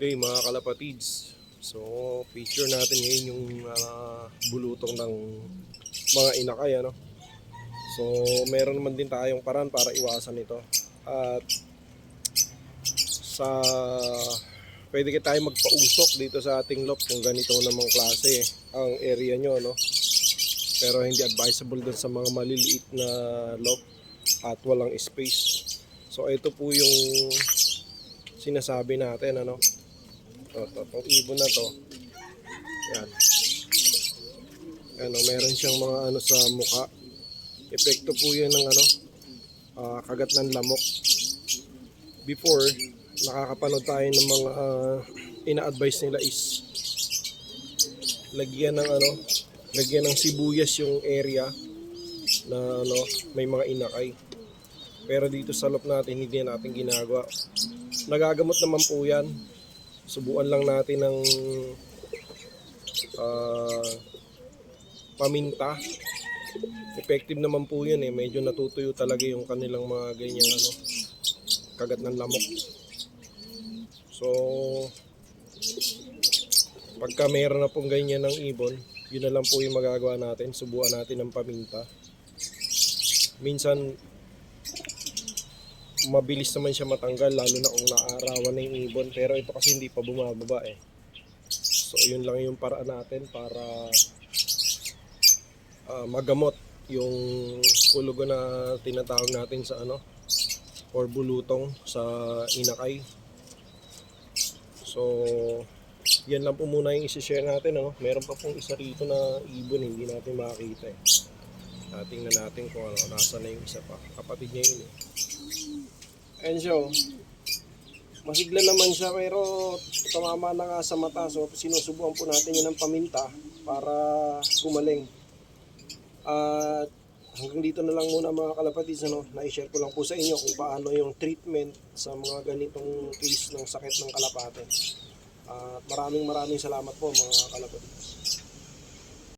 day mga kalapatids. So, feature natin ngayon yung ah, bulutong ng mga inakay, ano. So, meron naman din tayong paraan para iwasan ito. At sa pwede ka tayo magpausok dito sa ating loft kung ganito namang klase ang area nyo, no. Pero hindi advisable dun sa mga maliliit na loft at walang space. So, ito po yung sinasabi natin, ano. Ito, ito, itong ibon na to. Yan. Ano, meron siyang mga ano sa mukha. Epekto po yun ng ano, ah, kagat ng lamok. Before, nakakapanood tayo ng mga ah, ina-advise nila is lagyan ng ano, lagyan ng sibuyas yung area na ano, may mga inakay. Pero dito sa loob natin, hindi natin ginagawa. Nagagamot naman po yan. Subuan lang natin ng ah, paminta. Effective naman po yun eh. Medyo natutuyo talaga yung kanilang mga ganyan ano, kagat ng lamok. So, pagka meron na pong ganyan ng ibon, yun na lang po yung magagawa natin. Subuan natin ng paminta. Minsan, mabilis naman siya matanggal lalo na kung naarawan na yung ibon. Pero ito kasi hindi pa bumababa eh. So yun lang yung paraan natin para ah, magamot yung kulugo na tinatawag natin sa ano or bulutong sa inakay. So yan lang po muna yung isi-share natin ano? meron pa pong isa rito na ibon hindi natin makakita eh. Tingnan natin kung ano, nasa na yung isa pa. Kapatid niya yun eh Ayan siya oh. Masigla naman siya pero tumama na nga sa mata. So sinusubukan po natin yun ng paminta para gumaling. At hanggang dito na lang muna mga kalapatids. Ano, na-share ko lang po sa inyo kung paano yung treatment sa mga ganitong case ng sakit ng kalapate. At maraming maraming salamat po mga kalapatids.